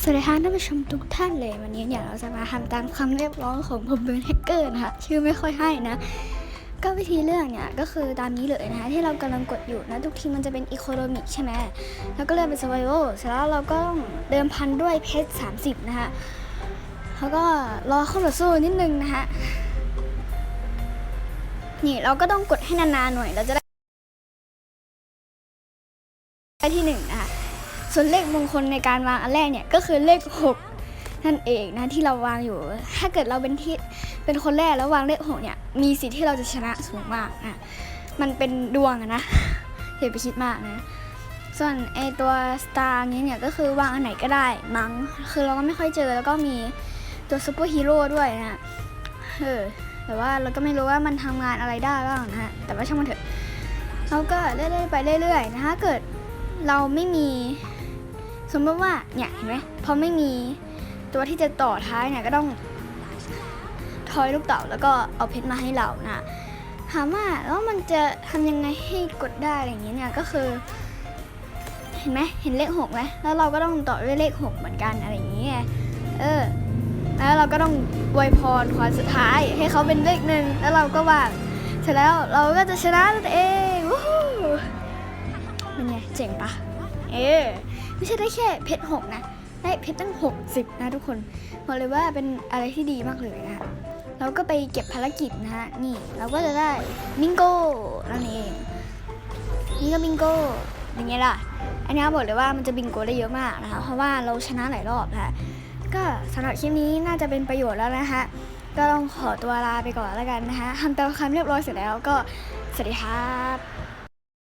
สวัสดีค่ะท่านผู้ชมทุกท่านเลยวันนี้เนี่ยเราจะมาทำตามคำเรียกร้องของผมเป็นแฮกเกอร์นะคะชื่อไม่ค่อยให้นะ ก็วิธีเลือกเนี่ยก็คือตามนี้เลยนะคะที่เรากำลังกดอยู่นะทุกทีมันจะเป็นอีโคโนมิกใช่ไหมแล้วก็เลือกเป็น survival เสร็จแล้วเราก็เดิมพันด้วยเพชร30นะคะแล้วก็รอเข้ามาสู้นิดนึงนะคะนี่เราก็ต้องกดให้นานๆหน่อยเราจะได้ที่หนึ่งนะคะ ส่วนเลขมงคลในการวางอันแรกเนี่ยก็คือเลข 6 นั่นเองนะที่เราวางอยู่ ถ้าเกิดเราเป็นที่เป็นคนแรกแล้ววางเลข6เนี่ยมีสิทธิ์ที่เราจะชนะสูงมากนะมันเป็นดวงอะนะอย่าไปคิดมากนะส่วนไอตัวสตาร์นี้เนี่ยก็คือวางอันไหนก็ได้มั้งคือเราก็ไม่ค่อยเจอแล้วก็มีตัวซูเปอร์ฮีโร่ด้วยนะเออแต่ว่าเราก็ไม่รู้ว่ามันทำงานอะไรได้บ้างนะฮะแต่ว่าช่างมันเถอะเราก็เรื่อยๆไปเรื่อยๆนะถ้าเกิดเราไม่มี สมมติว่าเนี่ยเห็นไหมพอไม่มีตัวที่จะต่อท้ายเนี่ยก็ต้องทอยลูกเต๋าแล้วก็เอาเพชรมาให้เรานะถามว่าแล้วมันจะทำยังไงให้กดได้อะไรอย่างเงี้ยเนี่ยก็คือ เห็นไหมเห็นเลขหกไหมแล้วเราก็ต้องต่อด้วยเลขหกเหมือนกันอะไรอย่างเงี้ยเออแล้วเราก็ต้องอวยพรขอสุดท้ายให้เขาเป็นเลขหนึ่งแล้วเราก็วางเสร็จแล้วเราก็จะชนะนั่นเองวู้ฮู้เป็นไงเจ๋งปะ เออไม่ใช่ได้แค่เพชรหกนะ ได้เพชรตั้งหกสิบนะทุกคนบอกเลยว่าเป็นอะไรที่ดีมากเลยนะฮะเราก็ไปเก็บภารกิจนะฮะนี่เราก็จะได้บิงโก้นั่นเองนี่ก็บิงโก้อย่างเงี้ยล่ะ อันนี้บอกเลยว่ามันจะบิงโก้ได้เยอะมากนะคะ เพราะว่าเราชนะหลายรอบนะคะก็สำหรับคลิปนี้น่าจะเป็นประโยชน์แล้วนะคะก็ต้องขอตัวลาไปก่อนแล้วกันนะคะทำตามคำเรียบร้อยเสร็จแล้วก็สวัสดีครับ